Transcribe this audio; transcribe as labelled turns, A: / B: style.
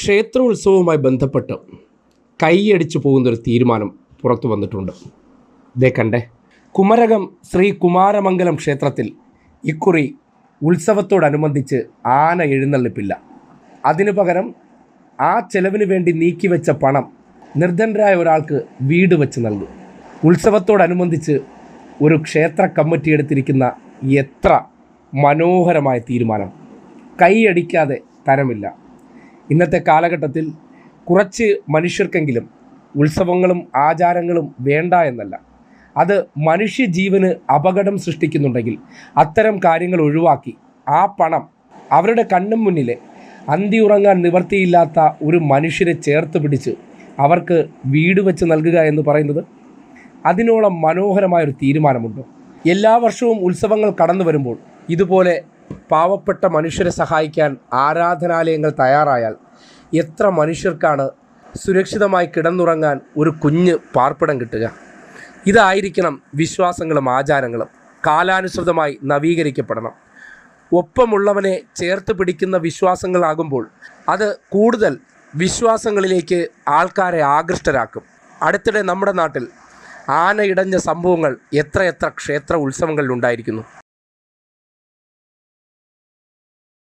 A: ക്ഷേത്രോത്സവവുമായി ബന്ധപ്പെട്ട് കൈയടിച്ചു പോകുന്നൊരു തീരുമാനം പുറത്തു വന്നിട്ടുണ്ട്. ഇതേ കണ്ടേ. കുമരകം ശ്രീ കുമാരമംഗലം ക്ഷേത്രത്തിൽ ഇക്കുറി ഉത്സവത്തോടനുബന്ധിച്ച് ആന എഴുന്നള്ളിപ്പില്ല. അതിനു പകരം ആ ചെലവിന് വേണ്ടി നീക്കിവെച്ച പണം നിർധനരായ ഒരാൾക്ക് വീട് വെച്ച് നൽകും. ഉത്സവത്തോടനുബന്ധിച്ച് ഒരു ക്ഷേത്ര കമ്മിറ്റി എടുത്തിരിക്കുന്ന എത്ര മനോഹരമായ തീരുമാനം. കൈയടിക്കാതെ തരമില്ല. ഇന്നത്തെ കാലഘട്ടത്തിൽ കുറച്ച് മനുഷ്യർക്കെങ്കിലും ഉത്സവങ്ങളും ആചാരങ്ങളും വേണ്ട എന്നല്ല. അത് മനുഷ്യജീവന് അപകടം സൃഷ്ടിക്കുന്നുണ്ടെങ്കിൽ അത്തരം കാര്യങ്ങൾ ഒഴിവാക്കി ആ പണം അവരുടെ കണ്ണും മുന്നിലെ അന്തി ഉറങ്ങാൻ നിവർത്തിയില്ലാത്ത ഒരു മനുഷ്യരെ ചേർത്ത് പിടിച്ച് അവർക്ക് വീട് വെച്ച് നൽകുക എന്ന് പറയുന്നത് അതിനോളം മനോഹരമായൊരു തീരുമാനമുണ്ട്. എല്ലാ വർഷവും ഉത്സവങ്ങൾ കടന്നു വരുമ്പോൾ ഇതുപോലെ പാവപ്പെട്ട മനുഷ്യരെ സഹായിക്കാൻ ആരാധനാലയങ്ങൾ തയ്യാറായാൽ എത്ര മനുഷ്യർക്കാണ് സുരക്ഷിതമായി കിടന്നുറങ്ങാൻ ഒരു കുഞ്ഞ് പാർപ്പിടം കിട്ടുക? ഇതായിരിക്കണം വിശ്വാസങ്ങളും ആചാരങ്ങളും. കാലാനുസൃതമായി നവീകരിക്കപ്പെടണം. ഒപ്പമുള്ളവനെ ചേർത്ത് പിടിക്കുന്ന വിശ്വാസങ്ങളാകുമ്പോൾ അത് കൂടുതൽ വിശ്വാസങ്ങളിലേക്ക് ആൾക്കാരെ ആകൃഷ്ടരാക്കും. അടുത്തിടെ നമ്മുടെ നാട്ടിൽ ആന ഇടഞ്ഞ സംഭവങ്ങൾ എത്രയെത്ര ക്ഷേത്ര ഉത്സവങ്ങളിലുണ്ടായിരിക്കുന്നു